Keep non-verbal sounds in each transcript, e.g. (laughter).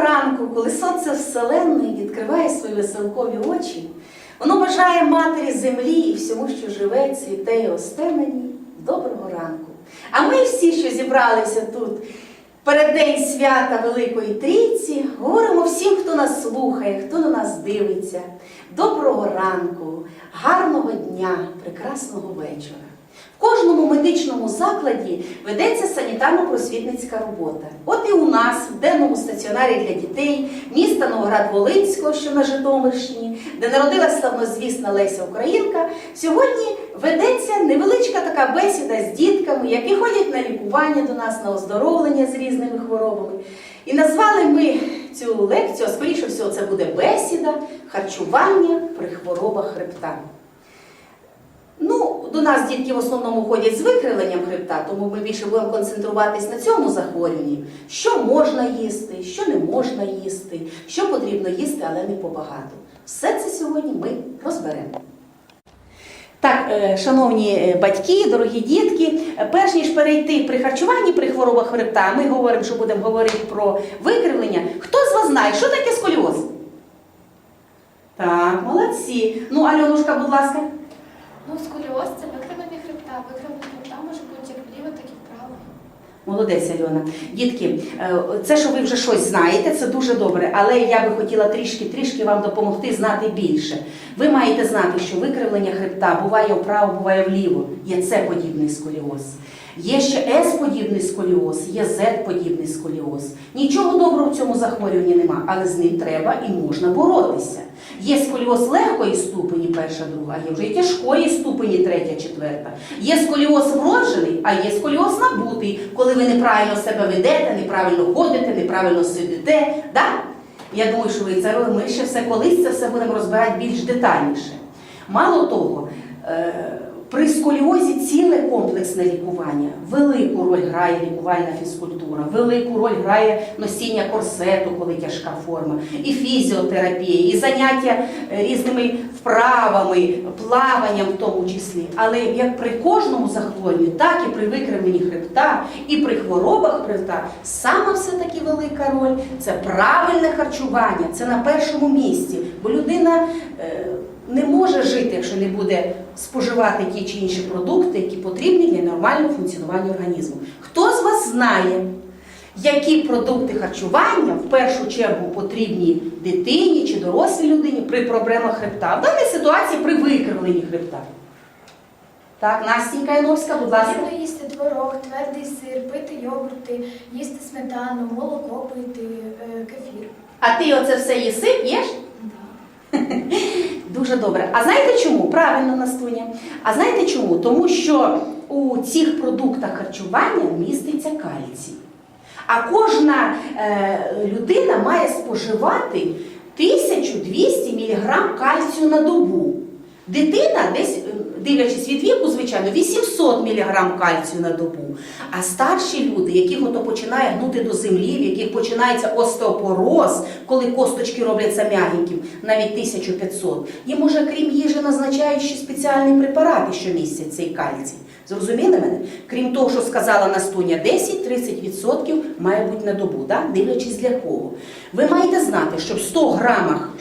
ранку, коли сонце вселенної відкриває свої веселкові очі, воно бажає матері землі і всьому, що живе, цвіте і росте. Доброго ранку. А ми всі, що зібралися тут перед день свята Великої Трійці, говоримо всім, хто нас слухає, хто на нас дивиться. Доброго ранку, гарного дня, прекрасного вечора. Кожному медичному закладі ведеться санітарно-просвітницька робота. От і у нас, в денному стаціонарі для дітей міста Новоград-Волинського, що на Житомирщині, де народилася славнозвісна Леся Українка, сьогодні ведеться невеличка така бесіда з дітками, які ходять на лікування до нас, на оздоровлення з різними хворобами. І назвали ми цю лекцію, а скоріше всього, це буде бесіда харчування при хворобах хребта. До нас дітки в основному ходять з викривленням хребта, тому ми більше будемо концентруватись на цьому захворюванні. Що можна їсти, що не можна їсти, що потрібно їсти, але не побагато. Все це сьогодні ми розберемо. Так, е, шановні е, батьки, дорогі дітки, е, перш ніж перейти при харчуванні при хворобах хребта, ми говоримо, що будемо говорити про викривлення. Хто з вас знає, що таке сколіоз? Так, молодці. Ну, Альонушка, будь ласка. Ну, сколіоз це викривлення хребта. Викривлення хребта може бути як вліво, так і вправо. Молодець, Альона. Дітки, е, це, що ви вже щось знаєте, це дуже добре, але я би хотіла трішки-трішки вам допомогти знати більше. Ви маєте знати, що викривлення хребта буває вправо, буває вліво. Є С-подібний сколіоз. Є ще С-подібний сколіоз, є З-подібний сколіоз. Нічого доброго в цьому захворюванні нема, але з ним треба і можна боротися. Є сколіоз легкої ступені, перша, друга, є вже тяжкої ступені, третя, четверта. Є сколіоз вроджений, а є сколіоз набутий, коли ви неправильно себе ведете, неправильно ходите, неправильно сидите. Да? Я думаю, що ви це ми ще все колись це все будемо розбирати більш детальніше. Мало того, е, при сколіозі ціле комплексне лікування. Велику роль грає лікувальна фізкультура, велику роль грає носіння корсету, коли тяжка форма, і фізіотерапія, і заняття е, різними вправами, плаванням в тому числі. Але як при кожному захворюванні, так і при викривленні хребта, і при хворобах хребта, саме все-таки велика роль це правильне харчування, це на першому місці, бо людина. е, не може жити, якщо не буде споживати ті чи інші продукти, які потрібні для нормального функціонування організму. Хто з вас знає, які продукти харчування в першу чергу потрібні дитині чи дорослій людині при проблемах хребта? В даній ситуації при викривленні хребта. Так, Настінька Яновська, будь ласка. Потрібно їсти творог, твердий сир, пити йогурти, їсти сметану, молоко пити, е, кефір. А ти оце все їси, п'єш? (laughs) Дуже добре. А знаєте чому? Правильно, Настуня. А знаєте чому? Тому що у цих продуктах харчування міститься кальцій. А кожна е, людина має споживати 1200 мг кальцію на добу. Дитина десь, е, дивлячись від віку, звичайно, 800 мг кальцію на добу. А старші люди, яких ото починає гнути до землі, в яких починається остеопороз, коли косточки робляться м'ягеньким, навіть 1500, їм уже крім їжі назначають ще спеціальні препарати, що містять цей кальцій. Зрозуміли мене? Крім того, що сказала Настуня, 10-30% має бути на добу, да? дивлячись для кого. Ви маєте знати, що в 100 грамах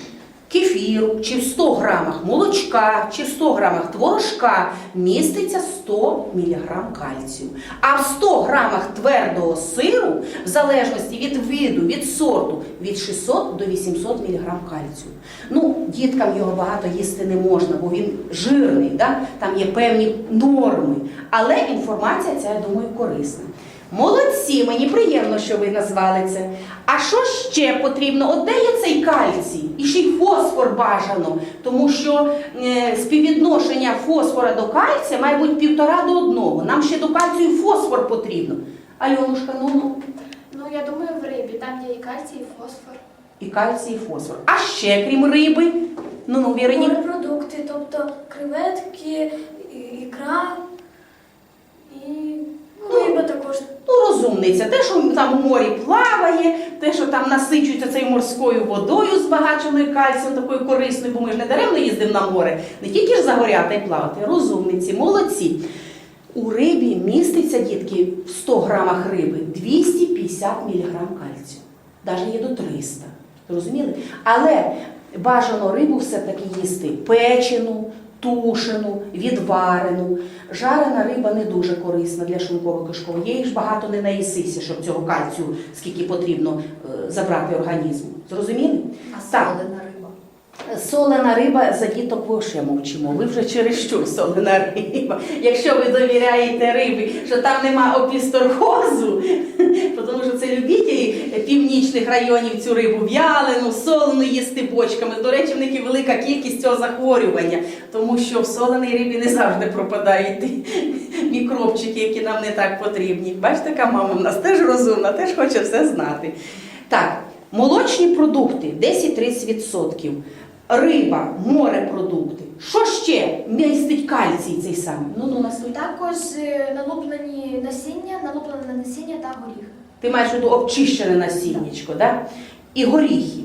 кефіру, чи в 100 грамах молочка, чи в 100 грамах творожка міститься 100 мг кальцію. А в 100 грамах твердого сиру, в залежності від виду, від сорту, від 600 до 800 мг кальцію. Ну, діткам його багато їсти не можна, бо він жирний, да? там є певні норми. Але інформація ця, я думаю, корисна. Молодці, мені приємно, що ви назвали це. А що ще потрібно? От де є цей кальцій? І ще й фосфор бажано, тому що е, співвідношення фосфора до кальція має бути півтора до одного. Нам ще до кальцію фосфор потрібно. Альонушка, ну, ну. Ну, я думаю, в рибі там є і кальцій, і фосфор. І кальцій, і фосфор. А ще крім риби. Ну, ну, Віроні. Морепродукти, тобто креветки, і- ікра і ну, риба також. Ну, розумниця, те, що там у морі плаває, те, що там насичується цією морською водою збагаченою кальцієм, такою корисною, бо ми ж не даремно їздимо на море, не тільки ж загоряти і плавати, розумниці, молодці. У рибі міститься, дітки, в 100 грамах риби 250 мг кальцію. навіть є до 300. Зрозуміли? Але бажано рибу все-таки їсти печену, тушену, відварену. Жарена риба не дуже корисна для шлунково-кишкового. Її ж багато не наїсися, щоб цього кальцію, скільки потрібно е, забрати організму. Зрозуміли? А Так. солена риба? Солена риба за діток вообще мовчимо. Ви вже чересчур солена риба. Якщо ви довіряєте рибі, що там нема опісторхозу, (laughs) тому що це любителі північних районів цю рибу в'ялену, солену їсти бочками. До речі, в них і велика кількість цього захворювання, тому що в соленій рибі не завжди пропадають ті мікробчики, які нам не так потрібні. Бачите, яка мама в нас теж розумна, теж хоче все знати. Так, молочні продукти 10-30%. Риба, морепродукти. Що ще містить кальцій цей самий? Ну, ну, настуй. Також е, налуплені насіння, налуплене насіння та горіх. Ти маєш обчищене насіннячко, да? і горіхи.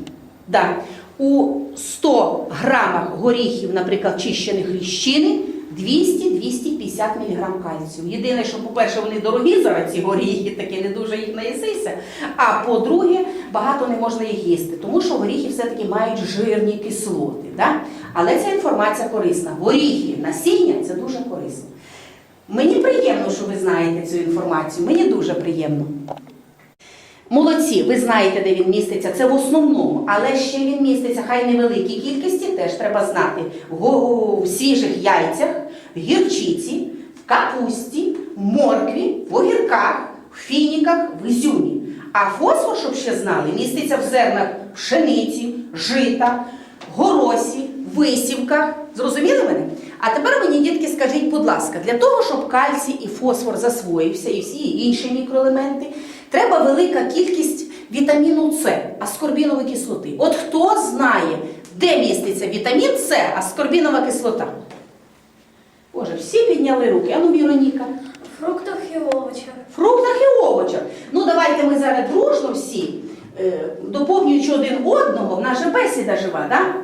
Да. У 100 грамах горіхів, наприклад, чищених ріщини, 200-250 мг кальцію. Єдине, що, по-перше, вони дорогі зараз, ці горіхи, таки не дуже їх наїсися. А по-друге, багато не можна їх їсти, тому що горіхи все-таки мають жирні кислоти. Да? Але ця інформація корисна. Горіхи, насіння це дуже корисно. Мені приємно, що ви знаєте цю інформацію. Мені дуже приємно. Молодці, ви знаєте, де він міститься. Це в основному, але ще він міститься, хай невеликій кількості, теж треба знати. В свіжих яйцях, в гірчиці, в капусті, в моркві, в огірках, в фініках, в ізюмі. А фосфор, щоб ще знали, міститься в зернах пшениці, жита, горосі, висівках. Зрозуміли мене? А тепер мені, дітки, скажіть, будь ласка, для того, щоб кальцій і фосфор засвоївся, і всі інші мікроелементи, треба велика кількість вітаміну С, аскорбінової кислоти. От хто знає, де міститься вітамін С, аскорбінова кислота? Боже, всі підняли руки. Ану, Віроніка. В фруктах і овочах. Фруктах і овочах. Ну, давайте ми зараз дружно всі, е, доповнюючи один одного, в наша бесіда жива, да?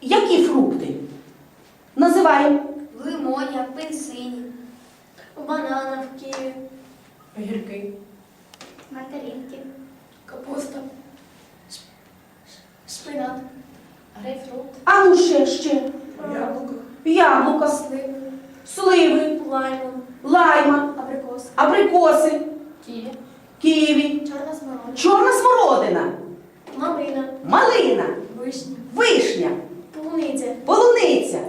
Які фрукти? Називаємо. В лимоні, апельсині. У бананах в Києві. Огірки. Мандаринки. Капуста. Шпинат. Грейпфрут. А ну ще, ще. Яблуко. Яблука, Сливи. сливи, Лаймон. лайма, Абрикос. абрикоси, Ківі. ківі, Чорна смородина. чорна смородина, Малина. малина, Вишні. вишня, Полуниця. полуниця.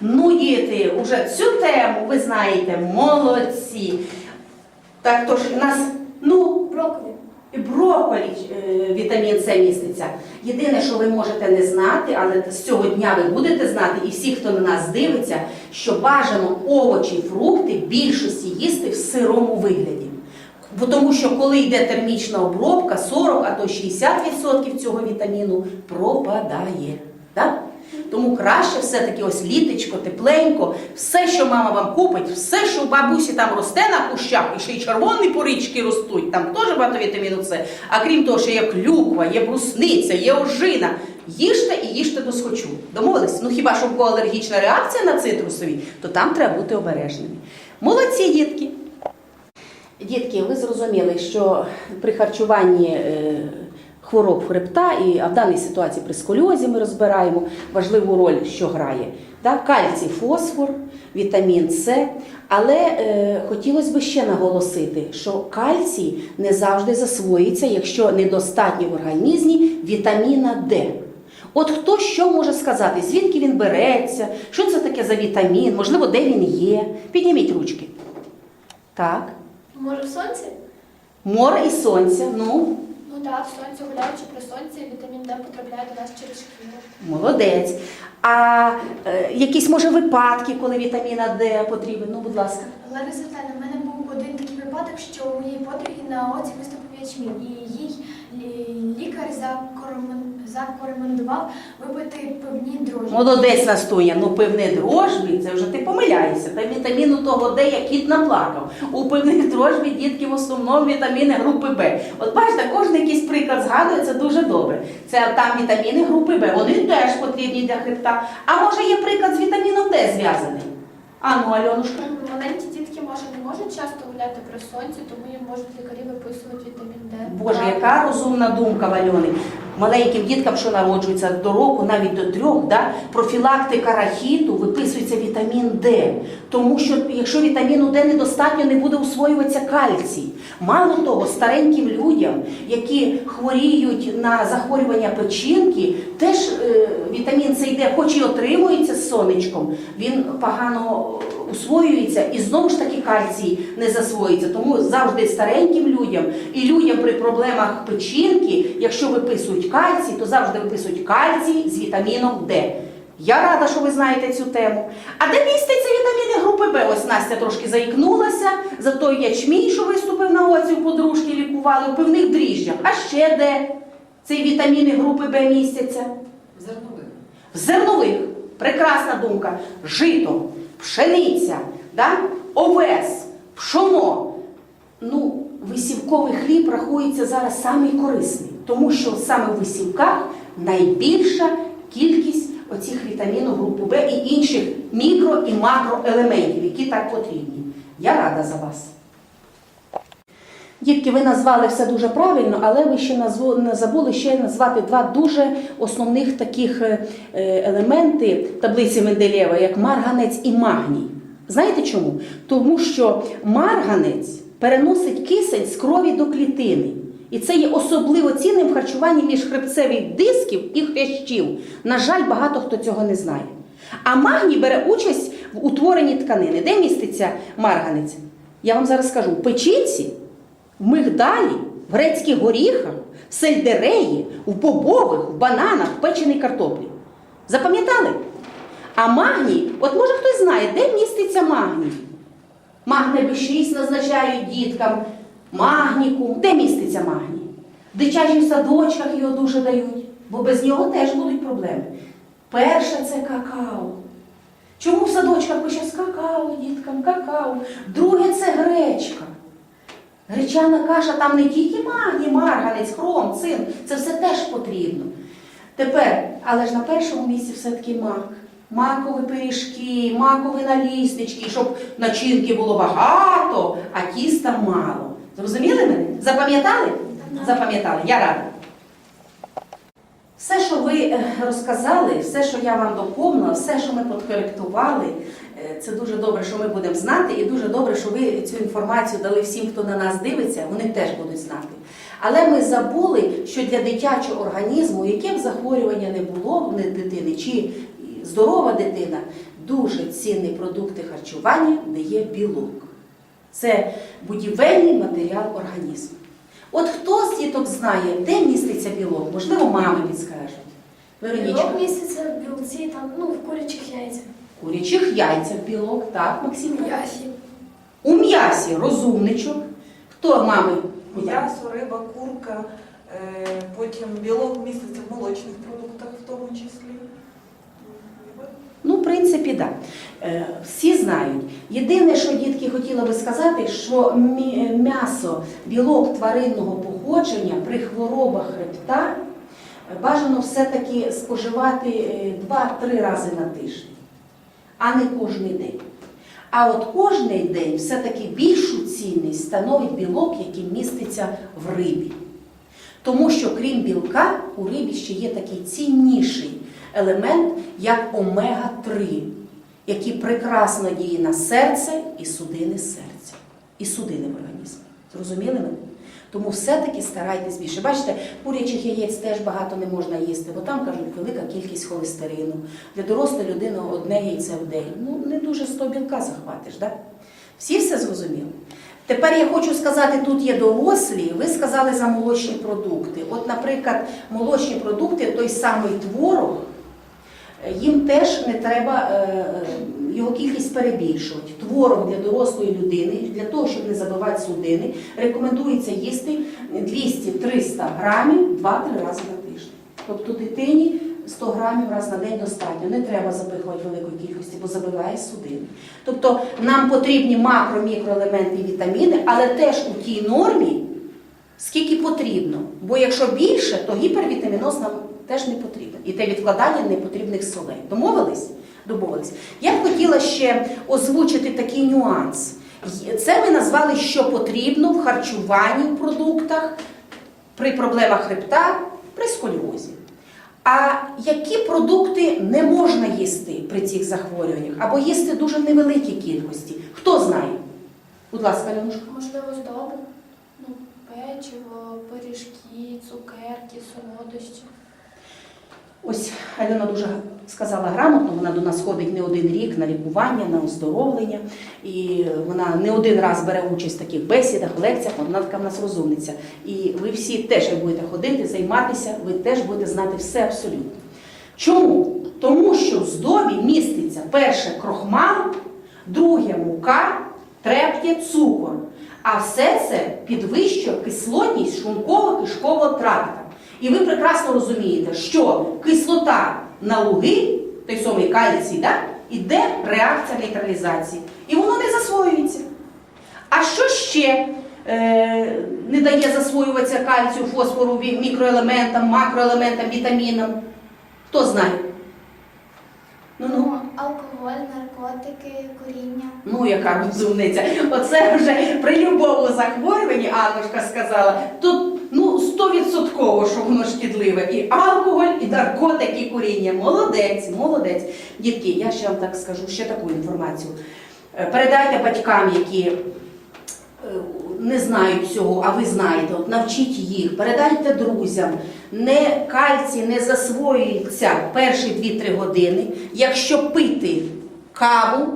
Ну, діти, уже цю тему ви знаєте, молодці. Так то ж у нас, ну, Брокколі. Брокколі е, вітамін С міститься. Єдине, що ви можете не знати, але з цього дня ви будете знати, і всі, хто на нас дивиться, що бажано овочі і фрукти більшості їсти в сирому вигляді. Бо тому що коли йде термічна обробка, 40, а то 60% цього вітаміну пропадає. Так? Тому краще все-таки ось літочко, тепленько, все, що мама вам купить, все, що у бабусі там росте на кущах, і ще й червоні порічки ростуть, там теж багато вітаміну С. А крім того, що є клюква, є брусниця, є ожина. Їжте і їжте до схочу. Домовились? Ну хіба що в кого алергічна реакція на цитрусові, то там треба бути обережними. Молодці, дітки! Дітки, ви зрозуміли, що при харчуванні е, хвороб хребта, і а в даній ситуації при сколіозі ми розбираємо важливу роль, що грає. Да? Кальцій, фосфор, вітамін С. Але е, хотілося б ще наголосити, що кальцій не завжди засвоїться, якщо недостатньо в організмі вітаміна Д. От хто що може сказати, звідки він береться, що це таке за вітамін, можливо, де він є. Підніміть ручки. Так. Може в сонці? Море і сонця. Ну, Так, сонце гуляючи при сонці, вітамін Д потрапляє до нас через шкіру. молодець. А е, якісь може випадки, коли вітаміна Д потрібен? Ну, будь ласка. Лариса Віталіївна, в мене був один такий випадок, що у моєї подруги на оці виступив ячмінь, і їй лікар закоремен- закорекомендував випити певні дрожжі. Молодець Настуня, ну пивне дрожбі, це вже ти помиляєшся. Та вітаміну того Д, як кіт наплакав. У пивних дрожбі дітки в основному вітаміни групи Б. От бачите, кожен якийсь приклад згадує, це дуже добре. Це там вітаміни групи Б, вони теж потрібні для хребта. А може є приклад з вітаміном Д зв'язаний? А ну, Альонушка. Маленькі дітки може не можуть часто гуляти при сонці, тому їм можуть лікарі виписувати вітамін Д. Боже, яка розумна думка в Альони. Маленьким діткам, що народжуються до року, навіть до трьох, да, профілактика рахіту виписується вітамін Д. Тому що якщо вітаміну Д недостатньо, не буде усвоюватися кальцій. Мало того, стареньким людям, які хворіють на захворювання печінки, теж е, вітамін С і Д, хоч і отримується з сонечком, він погано усвоюється і знову ж таки кальцій не засвоюється. Тому завжди стареньким людям і людям при проблемах печінки, якщо виписують кальцій, то завжди виписують кальцій з вітаміном Д. Я рада, що ви знаєте цю тему. А де містяться вітаміни групи Б? Ось Настя трошки заікнулася за той ячмінь, що виступив на оці у подружки, лікували у пивних дріжджах. А ще де ці вітаміни групи Б містяться? Зернових. В зернових. Прекрасна думка. Жито, пшениця, да? овес, пшоно. Ну, висівковий хліб рахується зараз самий тому що саме в висівках найбільша кількість оцих вітамінів групи Б і інших мікро і макроелементів, які так потрібні. Я рада за вас. Дітки, ви назвали все дуже правильно, але ви ще назву- не забули ще назвати два дуже основних таких е, е, елементи таблиці Менделєва, як марганець і магній. Знаєте чому? Тому що марганець переносить кисень з крові до клітини. І це є особливо цінним в харчуванні між хребцевих дисків і хрящів. На жаль, багато хто цього не знає. А магній бере участь в утворенні тканини. Де міститься марганець? Я вам зараз скажу: печінці, в мигдалі, в грецьких горіхах, в сельдереї, в бобових, в бананах, в печеній картоплі. Запам'ятали? А магній, от може хтось знає, де міститься магній? Магне Б6 назначають діткам, магнікум. Де міститься магній? В дитячих садочках його дуже дають, бо без нього теж будуть проблеми. Перше це какао. Чому в садочках пише з какао діткам, какао? Друге це гречка. Гречана каша там не тільки магній, марганець, хром, цин, це все теж потрібно. Тепер, але ж на першому місці все-таки мак. Макові пиріжки, макові наліснички, щоб начинки було багато, а тіста мало. Зрозуміли мене? Запам'ятали? Запам'ятали, я рада. Все, що ви е, розказали, все, що я вам доповнила, все, що ми підкоректували, е, це дуже добре, що ми будемо знати, і дуже добре, що ви цю інформацію дали всім, хто на нас дивиться, вони теж будуть знати. Але ми забули, що для дитячого організму, яке б захворювання не було в дитини, чи здорова дитина, дуже цінні продукти харчування дає білок. Це будівельний матеріал організму. От хто з діток знає, де міститься білок? Можливо, мами підскажуть. Веронічка. Білок міститься в білці, там, ну, в курячих яйцях. Курячих яйцях білок, так, Максим? М'ясі. У м'ясі розумничок. Хто мами? М'ясо, риба, курка, е, потім білок міститься в молочних продуктах в тому числі. Ну, в принципі, так. Е, Всі знають. Єдине, що дітки хотіла би сказати, що м'ясо, білок тваринного походження при хворобах хребта е, бажано все-таки споживати е, 2-3 рази на тиждень, а не кожен день. А от кожний день все-таки більшу цінність становить білок, який міститься в рибі. Тому що крім білка, у рибі ще є такий цінніший елемент, як омега-3, який прекрасно діє на серце і судини серця, і судини в організмі. Зрозуміли мене? Тому все-таки старайтесь більше. Бачите, курячих яєць теж багато не можна їсти, бо там кажуть велика кількість холестерину. Для дорослої людини одне яйце в день. Ну не дуже 100 білка захватиш, так? Всі все зрозуміли? Тепер я хочу сказати, тут є дорослі, ви сказали за молочні продукти. От, наприклад, молочні продукти, той самий творог, е, їм теж не треба е, його кількість перебільшувати. Творог для дорослої людини, для того, щоб не забивати судини, рекомендується їсти 200-300 грамів 2-3 рази на тиждень. Тобто дитині 100 грамів раз на день достатньо. Не треба запихувати великої кількості, бо забиває судини. Тобто нам потрібні макро, мікроелементи і вітаміни, але теж у тій нормі, скільки потрібно. Бо якщо більше, то гіпервітаміноз нам теж не потрібен. І те відкладання непотрібних солей. Домовились? Домовились. Я б хотіла ще озвучити такий нюанс. Це ми назвали, що потрібно в харчуванні в продуктах при проблемах хребта, при сколіозі. А які продукти не можна їсти при цих захворюваннях або їсти дуже невеликій кількості? Хто знає? Будь ласка, Ленушка. Можливо, здоби. Ну, печиво, пиріжки, цукерки, солодощі. Ось Альона дуже сказала грамотно, вона до нас ходить не один рік на лікування, на оздоровлення, і вона не один раз бере участь в таких бесідах, лекціях, вона така в нас розумниця. І ви всі теж, як будете ходити, займатися, ви теж будете знати все абсолютно. Чому? Тому що в здобі міститься перше крохмал, друге мука, третє цукор. А все це підвищує кислотність шлунково-кишкового тракта. І ви прекрасно розумієте, що кислота на луги, той самий кальцій, да, іде реакція нейтралізації. І воно не засвоюється. А що ще е, не дає засвоюватися кальцію, фосфору, мікроелементам, макроелементам, вітамінам? Хто знає? Ну, ну. алкоголь, наркотики, куріння. Ну, яка (laughs) розумниця. Оце вже при любому захворюванні, Аннушка сказала, тут стовідсотково, що воно шкідливе. І алкоголь, і наркотики, і куріння. Молодець, молодець. Дітки, я ще вам так скажу, ще таку інформацію. Е, Передайте батькам, які е, не знають цього, а ви знаєте, от навчіть їх, передайте друзям. Не кальцій не засвоюється перші 2-3 години, якщо пити каву,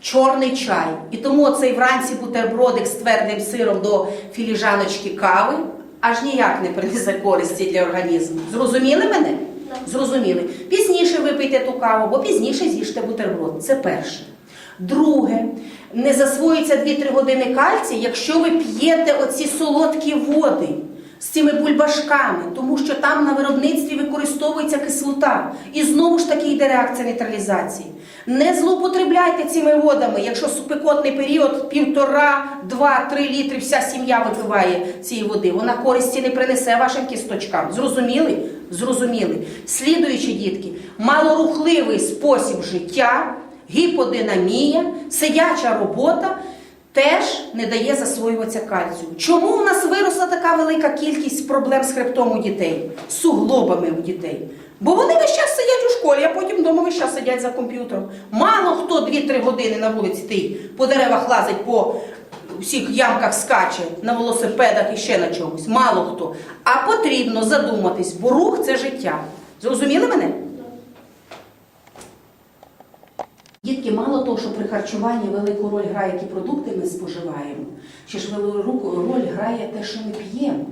чорний чай. І тому цей вранці бутербродик з твердим сиром до філіжаночки кави аж ніяк не принесе користі для організму. Зрозуміли мене? Зрозуміли. Пізніше випийте ту каву, бо пізніше з'їжте бутерброд. Це перше. Друге, не засвоюється 2-3 години кальцій, якщо ви п'єте оці солодкі води з цими бульбашками, тому що там на виробництві використовується кислота. І знову ж таки йде реакція нейтралізації. Не злоупотребляйте цими водами, якщо спекотний період півтора, два, три літри вся сім'я випиває цієї води. Вона користі не принесе вашим кісточкам. Зрозуміли? Зрозуміли. Слідуючі дітки, малорухливий спосіб життя, гіподинамія, сидяча робота теж не дає засвоюватися кальцію. Чому у нас виросла така велика кількість проблем з хребтом у дітей, суглобами у дітей? Бо вони весь час сидять у школі, а потім вдома весь час сидять за комп'ютером. Мало хто 2-3 години на вулиці тий по деревах лазить, по всіх ямках скаче, на велосипедах і ще на чомусь. Мало хто. А потрібно задуматись, бо рух це життя. Зрозуміли мене? Дітки, мало того, що при харчуванні велику роль грає, які продукти ми споживаємо, ще ж велику роль грає те, що ми п'ємо.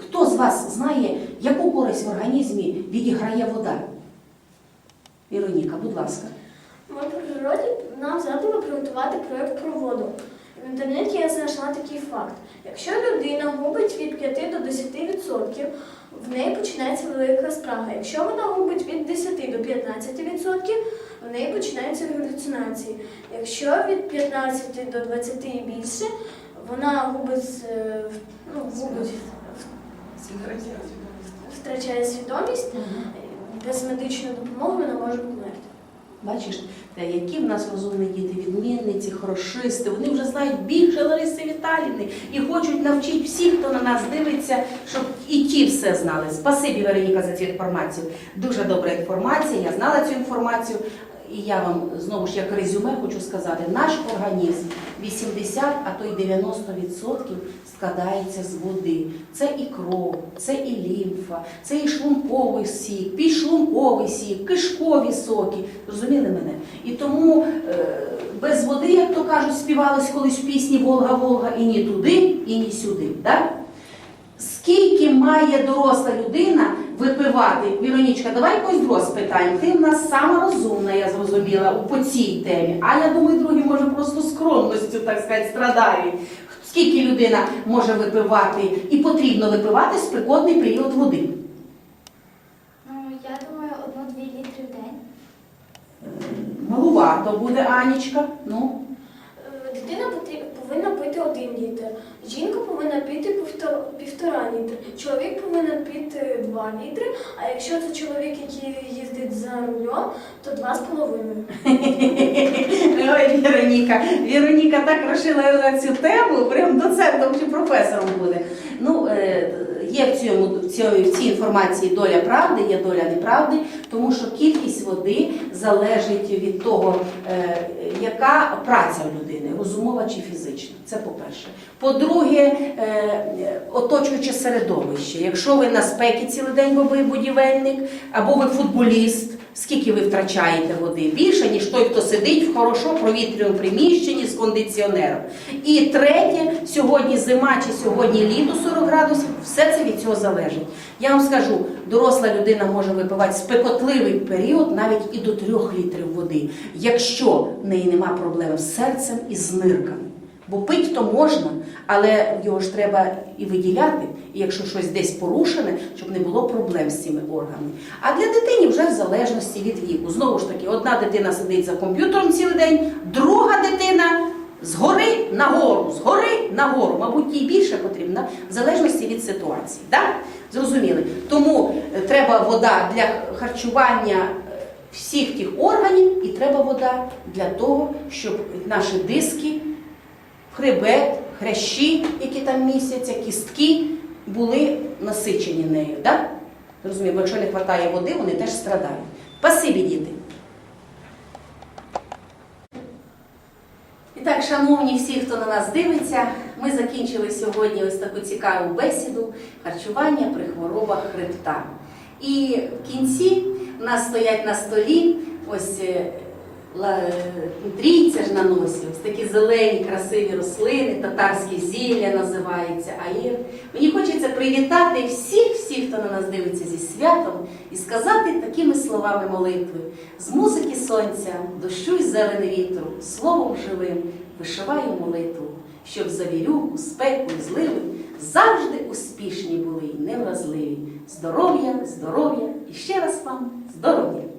Хто з вас знає, яку користь в організмі відіграє вода? Віроніка, будь ласка. Ми по природі нам задали приготувати проєкт про воду. В інтернеті я знайшла такий факт. Якщо людина губить від 5 до 10%, в неї починається велика спрага. Якщо вона губить від 10 до 15%, в неї починаються галюцинації. Якщо від 15 до 20 і більше, вона губить, е, ну, губить, втрачає свідомість, без медичної допомоги вона може померти. Бачиш, та які в нас розумні діти, відмінниці, хорошисти, вони вже знають більше Лариси Віталіївни і хочуть навчити всіх, хто на нас дивиться, щоб і ті все знали. Спасибі, Вероніка, за цю інформацію. Дуже добра інформація, я знала цю інформацію. І я вам знову ж як резюме хочу сказати, наш організм 80, а то й 90% складається з води. Це і кров, це і лімфа, це і шлунковий сік, підшлунковий сік, кишкові соки. Розуміли мене? І тому е, без води, як то кажуть, співалось колись в пісні Волга, Волга і ні туди, і ні сюди. Так? Скільки має доросла людина випивати? Віронічка, давай якось друге спитаємо. Ти в нас сама розумна, я зрозуміла, по цій темі. А я думаю, другі, може, просто скромністю, так сказати, страдають. Скільки людина може випивати і потрібно випивати в спекотний період води? Ну, я думаю, одну-дві літри в день. Малувато буде, Анічка. Ну, Е, Дитина повинна пити один літр. Жінка повинна піти півтора літри, чоловік повинен піти два літри, а якщо це чоловік, який їздить за рулем, то два з половиною. Ой, Вероніка, Вероніка так розшила цю тему, прям доцентом чи професором буде. Ну, е, є в цьому в цій інформації доля правди, є доля неправди, тому що кількість води залежить від того, е, яка праця людини, розумова чи фізична. Це по-перше. По-друге, е, оточуюче середовище. Якщо ви на спекі цілий день, бо ви будівельник, або ви футболіст. Скільки ви втрачаєте води? Більше, ніж той, хто сидить в хорошо провітряному приміщенні з кондиціонером. І третє, сьогодні зима чи сьогодні літо 40 градусів, все це від цього залежить. Я вам скажу, доросла людина може випивати спекотливий період навіть і до 3 літрів води, якщо в неї нема проблем з серцем і з нирками. Бо пить то можна, але його ж треба і виділяти, і якщо щось десь порушене, щоб не було проблем з цими органами. А для дитини вже в залежності від віку. Знову ж таки, одна дитина сидить за комп'ютером цілий день, друга дитина згори нагору, згори нагору. Мабуть, їй більше потрібно, в залежності від ситуації. Так? Зрозуміли? Тому е, треба вода для харчування е, всіх тих органів, і треба вода для того, щоб наші диски хребет, хрящі, які там містяться, кістки були насичені нею. Да? Розуміємо, якщо не вистачає води, вони теж страдають. Спасибі, діти. І так, шановні всі, хто на нас дивиться, ми закінчили сьогодні ось таку цікаву бесіду харчування при хворобах хребта. І в кінці в нас стоять на столі ось е, трійця ж на носі, ось такі зелені, красиві рослини, татарське зілля називається аїр. Мені хочеться привітати всіх, всіх, хто на нас дивиться зі святом, і сказати такими словами молитви: з музики сонця, дощу й зелени вітру, словом живим, вишиваю молитву, щоб за вірюку, спеку і зливи завжди успішні були й невразливі. Здоров'я, здоров'я і ще раз вам здоров'я!